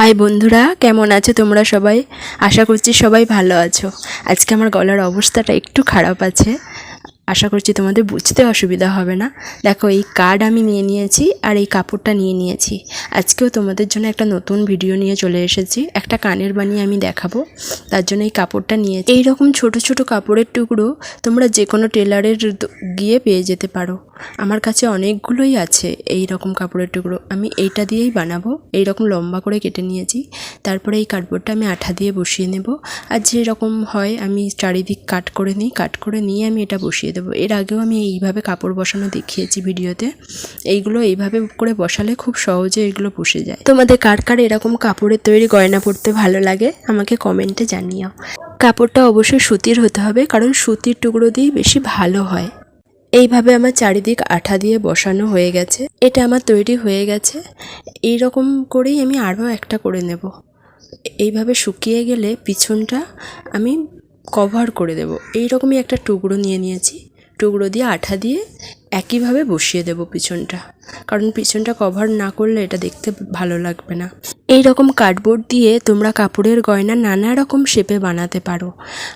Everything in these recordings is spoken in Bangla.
হাই বন্ধুরা, কেমন আছো তোমরা সবাই? আশা করছি সবাই ভালো আছো। আজকে আমার গলার অবস্থাটা একটু খারাপ আছে। আশা করছি তোমাদের বুঝতে অসুবিধা হবে না। দেখো, এই কার্ড আমি নিয়ে নিয়েছি আর এই কাপড়টা নিয়ে নিয়েছি। আজকেও তোমাদের জন্য একটা নতুন ভিডিও নিয়ে চলে এসেছি। একটা কানের বানিয়ে আমি দেখাবো। তার জন্য এই কাপড়টা নিয়ে এই রকম ছোট ছোট কাপড়ের টুকরো তোমরা যে কোনো টেলারের গিয়ে পেয়ে যেতে পারো। আমার কাছে অনেকগুলোই আছে এই রকম কাপড়ের টুকরো। আমি এইটা দিয়েই বানাবো। এই রকম লম্বা করে কেটে নিয়েছি। তারপরে এই কার্ডবোর্ডটা আমি আঠা দিয়ে বসিয়ে নেব। আর যেরকম হয়, আমি চারিদিক কাট করে নিই। কাট করে নিয়ে আমি এটা বসিয়ে দেবো। এর আগেও আমি এইভাবে কাপড় বসানো দেখিয়েছি ভিডিওতে। এইগুলো এইভাবে করে বসালে খুব সহজে এগুলো বসে যায়। তোমাদের কার কার এরকম কাপড়ের তৈরি গয়না পরতে ভালো লাগে, আমাকে কমেন্টে জানিও। কাপড়টা অবশ্যই সুতির হতে হবে, কারণ সুতির টুকরো দিয়ে বেশি ভালো হয়। এইভাবে আমার চারিদিক আঠা দিয়ে বসানো হয়ে গেছে। এটা আমার তৈরি হয়ে গেছে। এই রকম করেই আমি আরও একটা করে নেব। এইভাবে শুকিয়ে গেলে পিছনটা আমি কভার করে দেব। এই রকমই একটা টুকরো নিয়ে নিয়েছি। টুকরো দিয়ে আঠা দিয়ে একইভাবে বসিয়ে দেব পিছনটা। কারণ পিছনটা কভার না করলে এটা দেখতে ভালো লাগবে না। এই রকম কার্ডবোর্ড দিয়ে তোমরা কাপড়ের গয়না নানা রকম শেপে বানাতে পারো।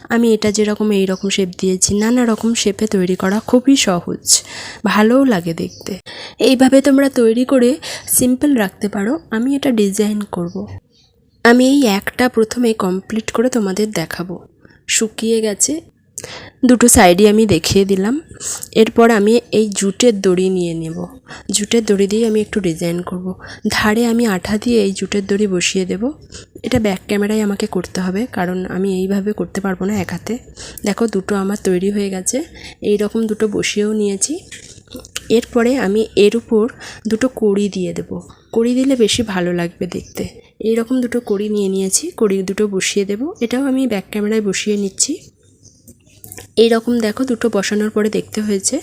আমি এটা যেরকম এই রকম শেপ দিয়েছি, নানা রকম শেপে তৈরি করা খুবই সহজ। ভালোও লাগে দেখতে। এইভাবে তোমরা তৈরি করে সিম্পল রাখতে পারো। আমি এটা ডিজাইন করব। আমি এই একটা প্রথমে কমপ্লিট করে তোমাদের দেখাবো। শুকিয়ে গেছে দুটো সাইডই আমি দেখিয়ে দিলাম। এরপর আমি এই জুটের দড়ি নিয়ে নেব। জুটের দড়ি দিয়ে আমি একটু ডিজাইন করব। ধারে আমি আঠা দিয়ে এই জুটের দড়ি বসিয়ে দেব। এটা ব্যাক ক্যামেরায় আমাকে করতে হবে, কারণ আমি এইভাবে করতে পারব না এক হাতে। দেখো দুটো আমার তৈরি হয়ে গেছে। এই রকম দুটো বসিয়েও নিয়েছি। এরপরে আমি এর উপর দুটো কড়ি দিয়ে দেব। কড়ি দিলে বেশি ভালো লাগবে দেখতে। এই রকম দুটো কড়ি নিয়ে নিয়েছি। কড়ি দুটো বসিয়ে দেব। এটাও আমি ব্যাক ক্যামেরায় বসিয়ে নিচ্ছি। এই রকম দেখো দুটো বসানোর পরে দেখতে হয়েছে।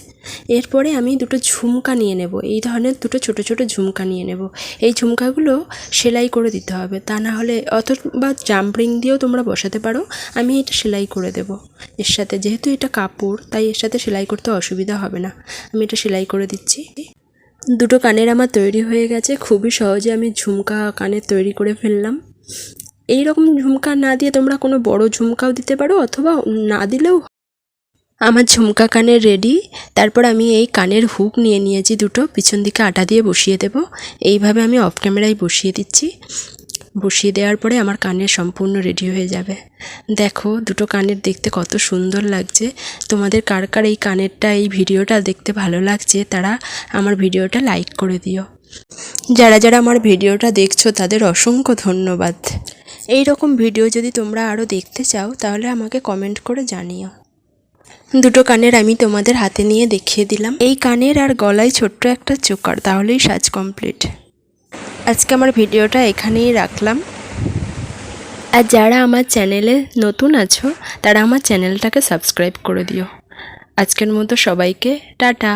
এরপরে আমি দুটো ঝুমকা নিয়ে নেব। এই ধরনের দুটো ছোট ছোট ঝুমকা নিয়ে নেব। এই ঝুমকাগুলো সেলাই করে দিতে হবে। তা না হলে অথবা জাম্পরিং দিয়েও তোমরা বসাতে পারো। আমি এটা সেলাই করে দেব। এর সাথে যেহেতু এটা কাপড়, তাই এর সাথে সেলাই করতে অসুবিধা হবে না। আমি এটা সেলাই করে দিচ্ছি। দুটো কানের আমার তৈরি হয়ে গেছে। খুবই সহজে আমি ঝুমকা কানের তৈরি করে ফেললাম। এই রকম ঝুমকা না দিয়ে তোমরা কোনো বড় ঝুমকাও দিতে পারো অথবা না দিলেও আমার ঝুমকা কানের রেডি তারপর আমি এই কানের হুক নিয়ে নিয়েছি দুটো। পিছন দিকে আটা দিয়ে বসিয়ে দেব। এইভাবে আমি অফ ক্যামেরায় বসিয়ে দিচ্ছি। বসিয়ে দেওয়ার পরে আমার কানের সম্পূর্ণ রেডি হয়ে যাবে। দেখো, দুটো কানের দেখতে কত সুন্দর লাগছে। তোমাদের কার কার এই কানেরটা, এই ভিডিওটা দেখতে ভালো লাগছে, তারা আমার ভিডিওটা লাইক করে দিও। যারা যারা আমার ভিডিওটা দেখছ, তাদের অসংখ্য ধন্যবাদ। এই রকম ভিডিও যদি তোমরা আরও দেখতে চাও, তাহলে আমাকে কমেন্ট করে জানিও। দুটো কানের আমি তোমাদের হাতে নিয়ে দেখিয়ে দিলাম। এই কানের আর গলায় ছোট্ট একটা চোকার, তাহলেই সাজ কমপ্লিট। আজকে আমার ভিডিওটা এখানেই রাখলাম। আর যারা আমার চ্যানেলে নতুন আছো, তারা আমার চ্যানেলটাকে সাবস্ক্রাইব করে দিও। আজকের মতো সবাইকে টাটা।